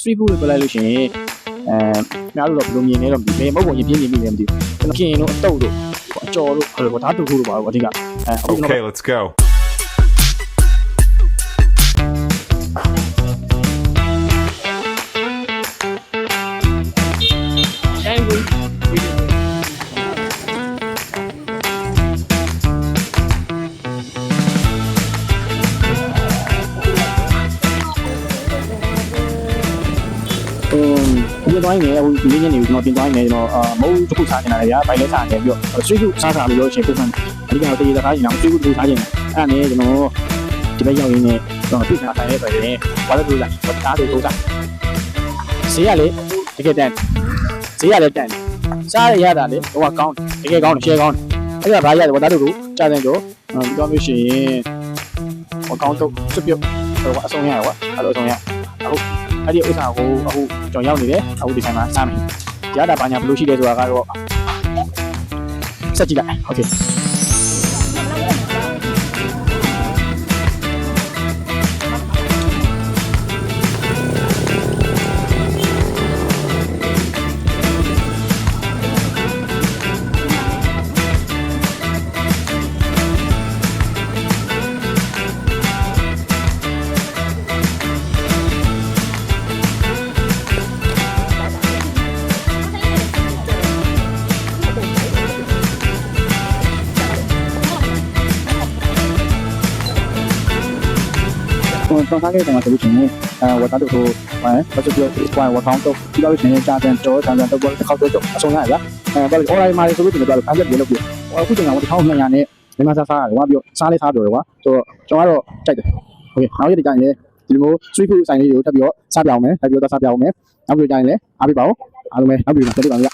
street food လို့ပြောလိုက်လို့ရှိရင်အဲများလို့တော့ဘယ်လိုမြင်နေတော့မသိဘူးဘယ်မဟုတ်ဘူးရင်ပြင်းပြင်းမိနေမသိဘူးကျွန်တော်ခင်တို့အတုပ်တို့အကျော်တို့ဟိုလိုဓာတ်တူတို့ပါတော့အဓိကအဲအခုကျွန်တော် Okay, let's go. ဟိုပြင်သွားရင်လည်းဟိုဒီနေ့ညနေကျွန်တော်ပြင်သွားရင်လည်းကျွန်တော်အာမုံတစ်ခုစားနေတာလေဗျာဘိုင်လဲစားတယ်ပြီးတော့ street food စားစားလို့လို့ရှိရင်ပုံမှန်အဓိကတော့တရေသားရင်တော့ street food တစ်ခုစားခြင်းအဲ့ဒါနဲ့ကျွန်တော်ဒီဘက်ရောက်ရင်းနဲ့ကျွန်တော်ပြစ်ထားတိုင်းဆိုရင်ဘာလို့လို့လဲဘာသားတွေထိုးစားဈေးရလေတကယ်တန်ဈေးရလေတန်စားရရတာလေဟိုကကောင်းတကယ်ကောင်းတယ်ရှယ်ကောင်းတယ်အဲ့ဒါဘာရတယ်ဘာသားတို့ကြားတဲ့ကြောဒီတော့လို့ရှိရင်ဟိုကောင်းတော့စွပြုတ်ဟိုအဆုံးရရကွာအဲ့လိုအဆုံးရအခု အဲ့ဒီဥစ္စာကိုအခုကျွန်တော်ရောက်နေတယ်အခုဒီဆိုင်မှာစားမယ်ရတာဘာညာဘယ်လိုရှိလဲဆိုတာကတော့ဆက်ကြည့်လိုက်โอเค ကျွန်တော်စားခဲ့တဲ့မှာဆိုလို့ရှိရင်အဲဝတ်သားတို့ကိုအဲပတ်စပ်ပြီးတော့ account တော့ဒီလိုရှိရင်ကြာတဲ့တော့ကြာတဲ့တော့တစ်ခေါက်တော့အဆုံးရရအဲဘာလို့ online မှာဆိုလို့ရှိရင်တော့ target လေးလုပ်ပြီးအခုချိန်ကတော့1200နဲ့မြန်မာစားစားရတယ်ကွာပြီးတော့စားလေးစားပြောတယ်ကွာဆိုတော့ကျွန်တော်ကတော့ကြိုက်တယ်โอเคနောက်ရက်ကြိုင်လည်းဒီလိုမျိုး sweet food ဆိုင်လေးတွေကိုထပ်ပြီးတော့စားပြအောင်မယ်ထပ်ပြီးတော့စားပြအောင်မယ်နောက်ပြီးကြိုင်လည်းအားပေးပါဦးအားလုံးပဲနောက်ပြီးတော့ဆက်ပြီးပါမယ်